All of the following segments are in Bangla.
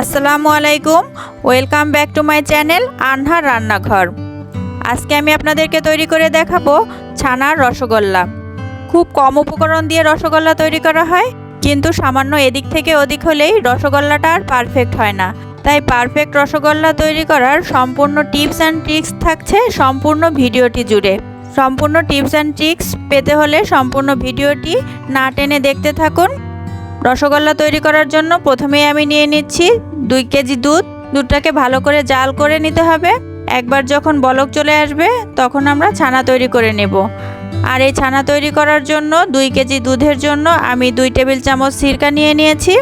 আসসালামু আলাইকুম। Welcome back to my channel Anhar রান্নাঘর। আজকে আমি আপনাদেরকে তৈরি করে দেখাবো ছানার রসগোল্লা। খুব কম উপকরণ দিয়ে রসগোল্লা তৈরি করা হয়, কিন্তু সামান্য এদিক থেকে ওদিক হলেই রসগোল্লাটা আর পারফেক্ট হয় না। তাই পারফেক্ট রসগোল্লা তৈরি করার সম্পূর্ণ টিপস অ্যান্ড ট্রিক্স থাকছে সম্পূর্ণ ভিডিওটি জুড়ে। সম্পূর্ণ টিপস অ্যান্ড ট্রিক্স পেতে হলে সম্পূর্ণ ভিডিওটি না টেনে দেখতে থাকুন। রসগোল্লা তৈরি করার জন্য প্রথমেই আমি নিয়ে নিচ্ছি দুই কেজি দুধ। দুধটাকে ভালো করে জাল করে নিতে হবে। একবার যখন বলক চলে আসবে, তখন আমরা ছানা তৈরি করে নেব। আর এই ছানা তৈরি করার জন্য দুই কেজি দুধের জন্য আমি দুই টেবিল চামচ সিরকা নিয়ে নিয়েছি।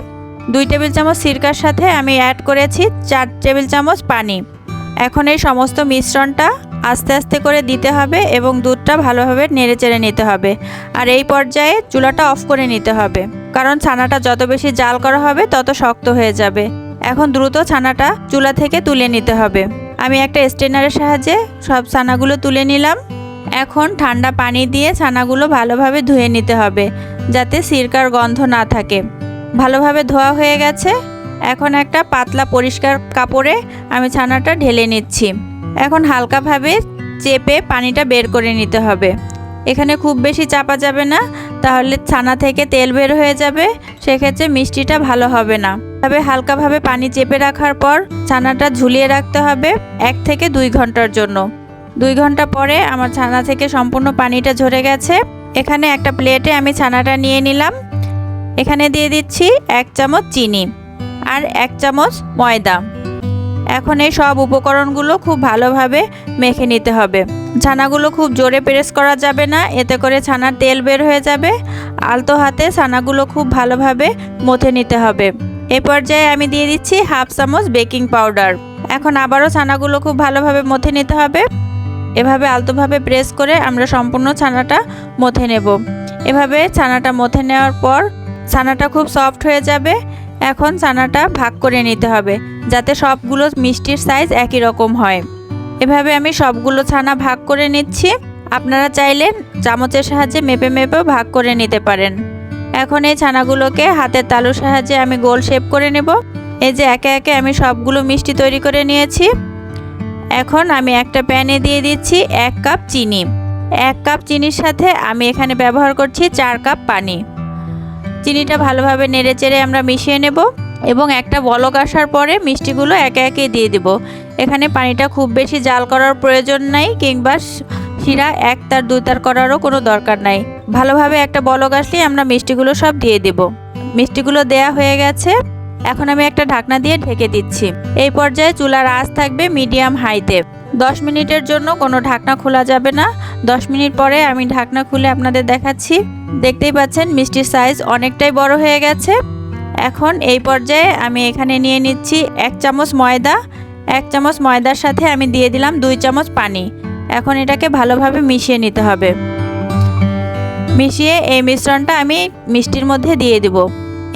দুই টেবিল চামচ সিরকার সাথে আমি অ্যাড করেছি চার টেবিল চামচ পানি। এখন এই সমস্ত মিশ্রণটা আস্তে আস্তে করে দিতে হবে এবং দুধটা ভালোভাবে নেড়ে চেড়ে নিতে হবে। আর এই পর্যায়ে চুলাটা অফ করে নিতে হবে। কারণ ছানাটা যত বেশি জাল করা হবে, তত শক্ত হয়ে যাবে। এখন দ্রুত ছানাটা চুলা থেকে তুলে নিতে হবে। আমি একটা স্টেনারের সাহায্যে সব ছানাগুলো তুলে নিলাম। এখন ঠান্ডা পানি দিয়ে ছানাগুলো ভালোভাবে ধুয়ে নিতে হবে, যাতে সিরকার গন্ধ না থাকে। ভালোভাবে ধোয়া হয়ে গেছে। এখন একটা পাতলা পরিষ্কার কাপড়ে আমি ছানাটা ঢেলে নিচ্ছি। এখন হালকাভাবে চেপে পানিটা বের করে নিতে হবে। এখানে খুব বেশি চাপা যাবে না। তাহলে ছানা থেকে তেল বের হয়ে যাবে, সেক্ষেত্রে মিষ্টিটা ভালো হবে না। তবে হালকাভাবে পানি চেপে রাখার পর ছানাটা ঝুলিয়ে রাখতে হবে এক থেকে দুই ঘণ্টার জন্য। দুই ঘণ্টা পরে আমার ছানা থেকে সম্পূর্ণ পানিটা ঝরে গেছে। এখানে একটা প্লেটে আমি ছানাটা নিয়ে নিলাম। এখানে দিয়ে দিচ্ছি এক চামচ চিনি আর এক চামচ ময়দা। এখন এই সব উপকরণগুলো খুব ভালোভাবে মেখে নিতে হবে। ছানাগুলো খুব জোরে প্রেস করা যাবে না, এতে করে ছানার তেল বের হয়ে যাবে। আলতো হাতে ছানাগুলো খুব ভালোভাবে মথে নিতে হবে। এ পর্যায়ে আমি দিয়ে দিচ্ছি হাফ চামচ বেকিং পাউডার। এখন আবারও ছানাগুলো খুব ভালোভাবে মথে নিতে হবে। এভাবে আলতোভাবে প্রেস করে আমরা সম্পূর্ণ ছানাটা মথে নেব। এভাবে ছানাটা মথে নেওয়ার পর ছানাটা খুব সফট হয়ে যাবে। এখন ছানাটা ভাগ করে নিতে হবে, যাতে সবগুলো মিষ্টির সাইজ একই রকম হয়। এভাবে আমি সবগুলো ছানা ভাগ করে নিচ্ছি। আপনারা চাইলে চামচের সাহায্যে মেপে মেপেও ভাগ করে নিতে পারেন। এখন এই ছানাগুলোকে হাতের তালুর সাহায্যে আমি গোল শেপ করে নেব। এই যে একে একে আমি সবগুলো মিষ্টি তৈরি করে নিয়েছি। এখন আমি একটা প্যানে দিয়ে দিচ্ছি এক কাপ চিনি। এক কাপ চিনির সাথে আমি এখানে ব্যবহার করছি চার কাপ পানি। চিনিটা ভালোভাবে নেড়ে চেড়ে আমরা মিশিয়ে নেব এবং একটা বলক আসার পরে মিষ্টিগুলো একে একে দিয়ে দেব। এখানে পানিটা খুব বেশি জাল করার প্রয়োজন নাই, কিংবা শিরা এক তার দুই তার করারও কোনো দরকার নাই। ভালোভাবে একটা বলক আসলেই আমরা মিষ্টিগুলো সব দিয়ে দেব। মিষ্টিগুলো দেয়া হয়ে গেছে। এখন আমি একটা ঢাকনা দিয়ে ঢেকে দিচ্ছি। এই পর্যায়ে চুলার আঁচ থাকবে মিডিয়াম হাইতে। দশ মিনিটের জন্য কোনো ঢাকনা খোলা যাবে না। দশ মিনিট পরে আমি ঢাকনা খুলে আপনাদের দেখাচ্ছি। দেখতেই পাচ্ছেন মিষ্টির সাইজ অনেকটাই বড় হয়ে গেছে। এখন এই পর্যায়ে আমি এখানে নিয়ে নিচ্ছি এক চামচ ময়দা। এক চামচ ময়দার সাথে আমি দিয়ে দিলাম দুই চামচ পানি। এখন এটাকে ভালোভাবে মিশিয়ে নিতে হবে। মিশিয়ে এই মিশ্রণটা আমি মিষ্টির মধ্যে দিয়ে দিব।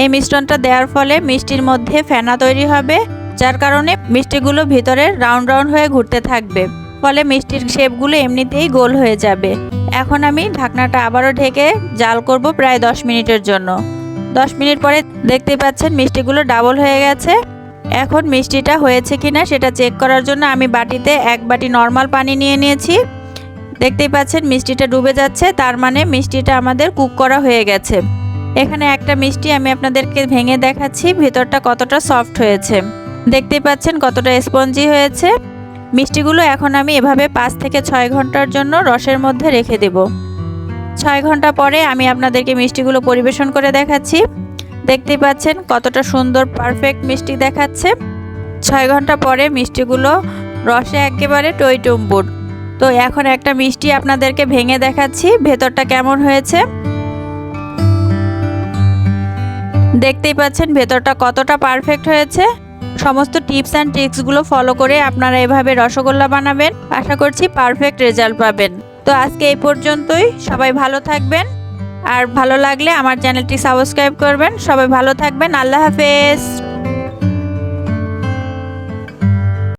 এই মিশ্রণটা দেওয়ার ফলে মিষ্টির মধ্যে ফেনা তৈরি হবে, যার কারণে মিষ্টিগুলো ভিতরে রাউন্ড রাউন্ড হয়ে ঘুরতে থাকবে। ফলে মিষ্টির শেপগুলো এমনিতেই গোল হয়ে যাবে। এখন আমি ঢাকনাটা আবারও ঢেকে জাল করব প্রায় দশ মিনিটের জন্য। দশ মিনিট পরে দেখতে পাচ্ছেন মিষ্টিগুলো ডাবল হয়ে গেছে। এখন মিষ্টিটা হয়েছে কিনা সেটা চেক করার জন্য আমি বাটিতে এক বাটি নর্মাল পানি নিয়ে নিয়েছি। দেখতেই পাচ্ছেন মিষ্টিটা ডুবে যাচ্ছে, তার মানে মিষ্টিটা আমাদের কুক করা হয়ে গেছে। এখানে একটা মিষ্টি আমি আপনাদেরকে ভেঙে দেখাচ্ছি, ভেতরটা কতটা সফট হয়েছে। দেখতেই পাচ্ছেন কতটা স্পঞ্জি হয়েছে। মিষ্টিগুলো এখন আমি এভাবে পাঁচ থেকে ছয় ঘণ্টার জন্য রসের মধ্যে রেখে দেব। ছয় ঘণ্টা পরে আমি আপনাদেরকে মিষ্টিগুলো পরিবেশন করে দেখাচ্ছি। দেখতেই পাচ্ছেন কতটা সুন্দর পারফেক্ট মিষ্টি দেখাচ্ছে। ছয় ঘণ্টা পরে মিষ্টিগুলো রসে একেবারে টইটুম্বুর। তো এখন একটা মিষ্টি আপনাদেরকে ভেঙে দেখাচ্ছি, ভেতরটা কেমন হয়েছে? দেখতেই পাচ্ছেন ভেতরটা কতটা পারফেক্ট হয়েছে। সমস্ত টিপস অ্যান্ড ট্রিক্সগুলো ফলো করে আপনারা এভাবে রসগোল্লা বানাবেন। আশা করছি পারফেক্ট রেজাল্ট পাবেন। তো আজকে এই পর্যন্তই। সবাই ভালো থাকবেন। আর ভালো লাগলে আমার চ্যানেলটি সাবস্ক্রাইব করবেন। সবাই ভালো থাকবেন। আল্লাহ হাফেজ।